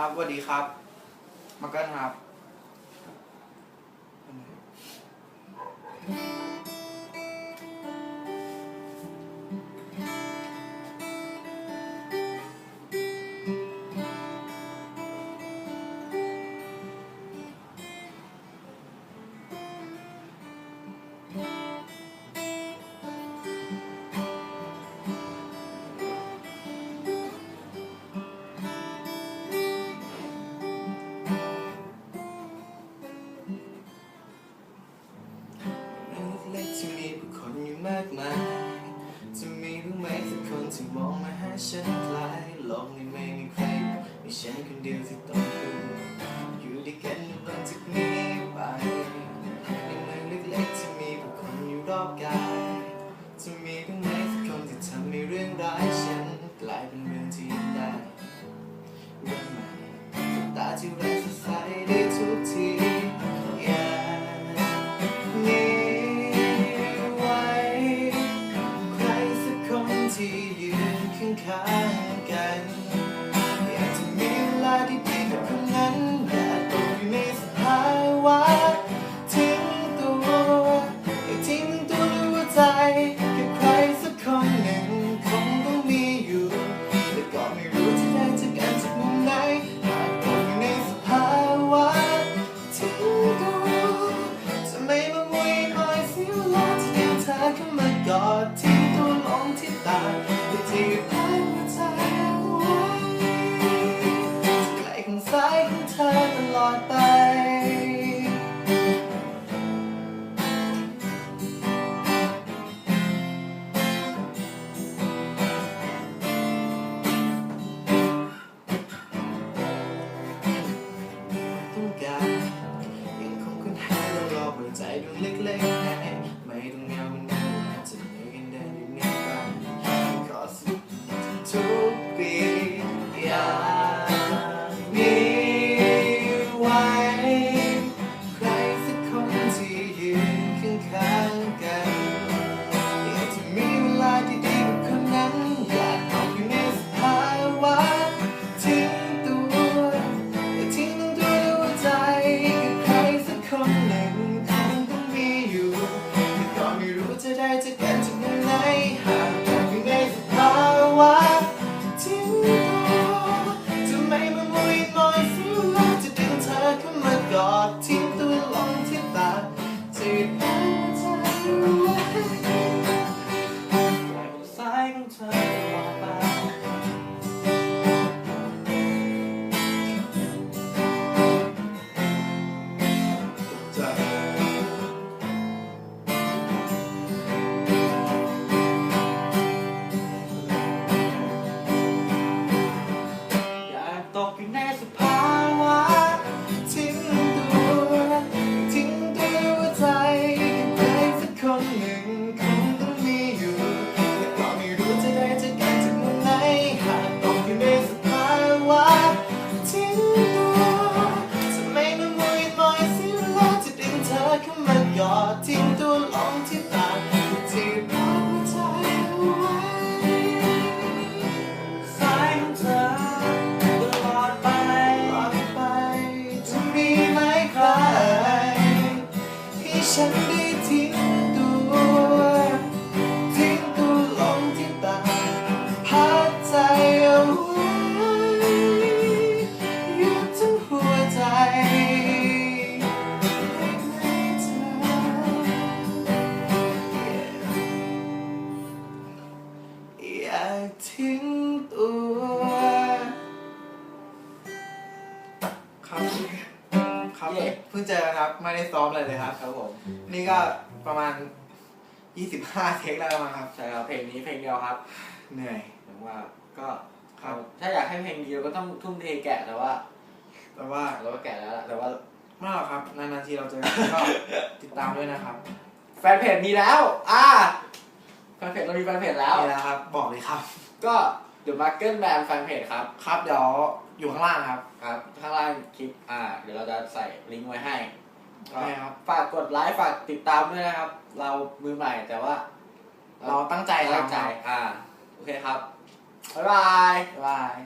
ครับสวัสดีครับ มาเกิลครับ ฉันคลายโลกนี้ไม่มีใครมีฉันคนเดียวที่ต้อง ดวงเล็กๆไม่ต้องเงาเงา ตัว ครับเย้ เพิ่งเจอกันครับ ไม่ได้ซ้อมอะไรเลยครับ ครับผม นี่ก็ประมาณ 25 เทคแล้วมั้งครับ ใช่ครับเพลงนี้เพลงเดียวครับเหนื่อยผมว่าก็ครับ ถ้าอยากให้เพลงดีเราก็ต้องทุ่มเทแกะแต่ว่าแต่ว่าเราก็แกะแล้วล่ะแต่ว่า ไม่หรอกครับ นานๆทีเราเจอกันก็ ติดตามด้วยนะครับแฟนเพจมีแล้ว อ่า แฟนเพจเรามีแฟนเพจแล้ว นี่นะครับ บอกเลยครับ ก็ The Market Band แฟนเพจครับ ครับเดี๋ยวอยู่ข้างล่างครับ ครับ ข้างล่างคลิปอ่า เดี๋ยวเราจะใส่ลิงก์ไว้ให้โอเคครับ ฝากกดไลค์ฝากติดตามด้วยนะครับ เรามือใหม่แต่ว่า เราตั้งใจตั้งใจครับอ่า โอเคครับ บ๊ายบาย บ๊ายบาย